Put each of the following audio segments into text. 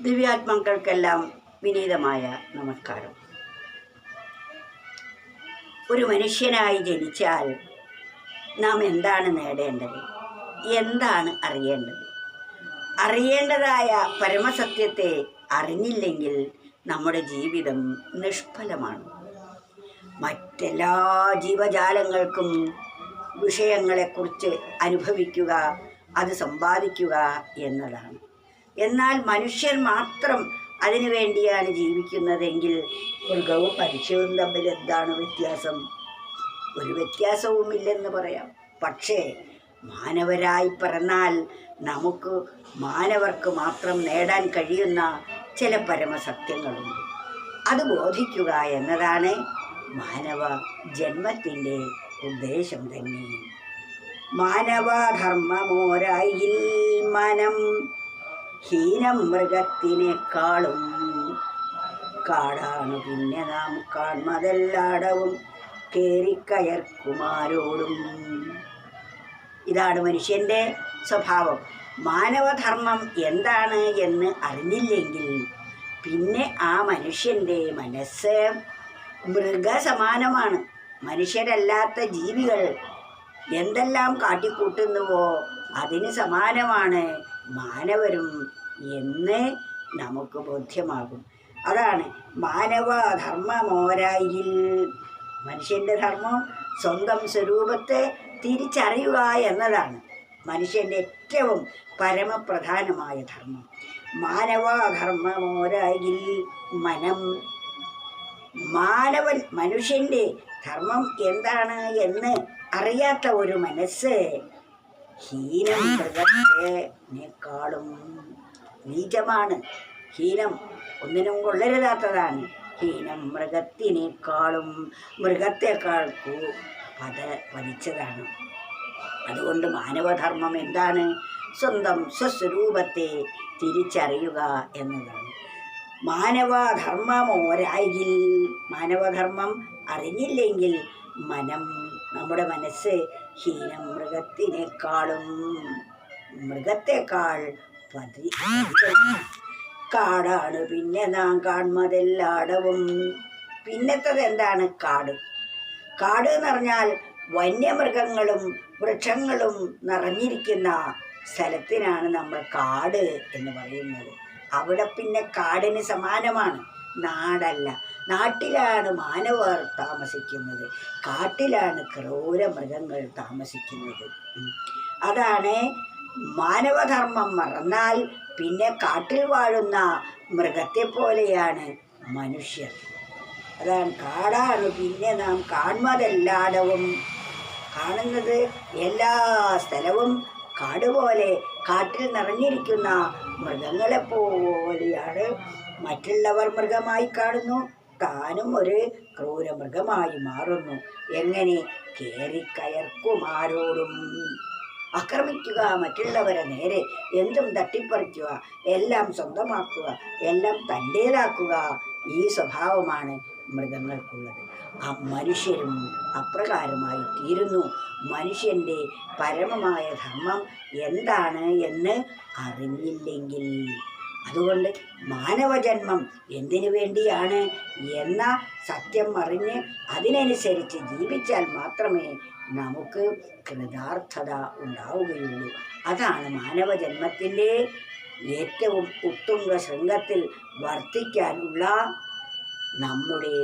ദിവ്യാത്മാക്കൾക്കെല്ലാം വിനീതമായ നമസ്കാരം. ഒരു മനുഷ്യനായി ജനിച്ചാൽ നാം എന്താണ് നേടേണ്ടത്? എന്താണ് അറിയേണ്ടത്? അറിയേണ്ടതായ പരമസത്യത്തെ അറിഞ്ഞില്ലെങ്കിൽ നമ്മുടെ ജീവിതം നിഷ്ഫലമാണ്. മറ്റെല്ലാ ജീവജാലങ്ങൾക്കും വിഷയങ്ങളെക്കുറിച്ച് അനുഭവിക്കുക അത് സമ്പാദിക്കുക എന്നതാണ്. എന്നാൽ മനുഷ്യർ മാത്രം അതിനു വേണ്ടിയാണ് ജീവിക്കുന്നതെങ്കിൽ മൃഗവും മനുഷ്യവും തമ്മിൽ എന്താണ് വ്യത്യാസം? ഒരു വ്യത്യാസവുമില്ലെന്ന് പറയാം. പക്ഷേ മാനവരായി പറഞ്ഞാൽ നമുക്ക് മാനവർക്ക് മാത്രം നേടാൻ കഴിയുന്ന ചില പരമസത്യങ്ങളുണ്ട്. അത് ബോധിക്കുക എന്നതാണ് മാനവ ജന്മത്തിന്റെ ഉദ്ദേശം തന്നെ. മാനവധർമ്മമോരായിൽ മനം ഹീനം മൃഗത്തിനേക്കാളും കാടാണ് പിന്നെ നാം കാൺമതെല്ലാടവും കയർക്കുമാരോടും ഇതാണ് മനുഷ്യന്റെ സ്വഭാവം. മാനവധർമ്മം എന്താണ് എന്ന് അറിഞ്ഞില്ലെങ്കിൽ പിന്നെ ആ മനുഷ്യന്റെ മനസ്സ് മൃഗസമാനമാണ്. മനുഷ്യരല്ലാത്ത ജീവികൾ എന്തെല്ലാം കാട്ടിക്കൂട്ടുന്നുവോ അതിന് സമാനമാണ്. മാനവരും എന്ന് നമുക്ക് ബോധ്യമാകും. അതാണ് മാനവ ധർമ്മമോരായിൽ മനുഷ്യന്റെ ധർമ്മം സ്വന്തം സ്വരൂപത്തെ തിരിച്ചറിയുക എന്നതാണ് മനുഷ്യന്റെ ഏറ്റവും പരമപ്രധാനമായ ധർമ്മം. മാനവധർമ്മമോരായിൽ മനം മാനവൻ മനുഷ്യന്റെ ധർമ്മം എന്താണ് എന്ന് അറിയാത്ത ഒരു മനസ്സ് ഹീനം മൃഗത്തെക്കാളും നീചമാണ്. ഹീനം ഒന്നിനും കൊള്ളരുതാത്തതാണ്. ഹീനം മൃഗത്തിനേക്കാളും മൃഗത്തെക്കാൾ കൂ- പത പതിച്ചതാണ്. അതുകൊണ്ട് മാനവധർമ്മം എന്താണ്? സ്വന്തം സ്വസ്വരൂപത്തെ തിരിച്ചറിയുക എന്നതാണ്. മാനവധർമ്മം ഒരായിൽ മാനവധർമ്മം അറിഞ്ഞില്ലെങ്കിൽ മനം നമ്മുടെ മനസ്സ് ഹീന മൃഗത്തിനേക്കാളും മൃഗത്തെക്കാൾ പതി കാടാണ്. പിന്നെ നാം കാണുന്നതെല്ലാടവും പിന്നത്തത് എന്താണ്? കാട്. കാട് എന്ന് പറഞ്ഞാൽ വന്യമൃഗങ്ങളും വൃക്ഷങ്ങളും നിറഞ്ഞിരിക്കുന്ന സ്ഥലത്തിനാണ് നമ്മൾ കാട് എന്ന് പറയുന്നത്. അവിടെ പിന്നെ കാടിന് സമാനമാണ്. നാടല്ല. നാട്ടിലാണ് മാനവർ താമസിക്കുന്നത്. കാട്ടിലാണ് ക്രൂര മൃഗങ്ങൾ താമസിക്കുന്നത്. അതാണ് മാനവധർമ്മം മറന്നാൽ പിന്നെ കാട്ടിൽ വാഴുന്ന മൃഗത്തെ പോലെയാണ് മനുഷ്യർ. അതാണ് കാടാണ് പിന്നെ നാം കാണുന്നതെല്ലാടവും. കാണുന്നത് എല്ലാ സ്ഥലവും കാട് പോലെ കാട്ടിൽ നിറഞ്ഞിരിക്കുന്ന മൃഗങ്ങളെ പോലെയാണ് മറ്റുള്ളവർ മൃഗമായി കാണുന്നു. താനും ഒരു ക്രൂരമൃഗമായി മാറുന്നു. എങ്ങനെ കയറിക്കയർക്കുമാരോടും ആക്രമിക്കുക മറ്റുള്ളവരെ നേരെ എന്തും തട്ടിപ്പറിക്കുക എല്ലാം സ്വന്തമാക്കുക എല്ലാം തന്റേതാക്കുക ഈ സ്വഭാവമാണ് മൃഗങ്ങൾക്കുള്ളത്. ആ മനുഷ്യരും അപ്രകാരമായി തീരുന്നു. മനുഷ്യന്റെ പരമമായ ധർമ്മം എന്താണ് എന്ന് അറിഞ്ഞില്ലെങ്കിൽ അതുകൊണ്ട് മാനവജന്മം എന്തിനു വേണ്ടിയാണ് എന്ന സത്യം അറിഞ്ഞ് അതിനനുസരിച്ച് ജീവിച്ചാൽ മാത്രമേ നമുക്ക് കൃതാർത്ഥത ഉണ്ടാവുകയുള്ളൂ. അതാണ് മാനവജന്മത്തിന്റെ ഏറ്റവും ഉത്തുംഗ ശൃംഗത്തിൽ വർത്തിക്കാനുള്ള നമ്മുടെ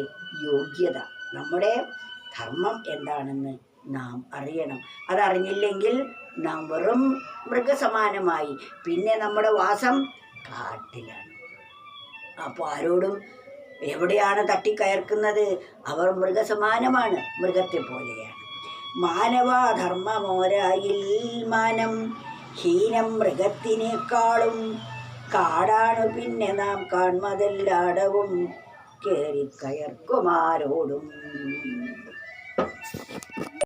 യോഗ്യത. നമ്മുടെ ധർമ്മം എന്താണെന്ന് നാം അറിയണം. അതറിഞ്ഞില്ലെങ്കിൽ നാം വെറും മൃഗസമാനമായി. പിന്നെ നമ്മുടെ വാസം കാട്ടിലാണ്. അപ്പോൾ ആരോടും എവിടെയാണ് തട്ടിക്കയർക്കുന്നത്? അവർ മൃഗസമാനമാണ് മൃഗത്തെ പോലെയാണ്. മാനവാധർമ്മമോരായിൽ മാനം ഹീനം മൃഗത്തിനേക്കാളും കാടാണ് പിന്നെ നാം കാൺമതെല്ലാടവും കേറിക്കയർക്കുമാരോടും.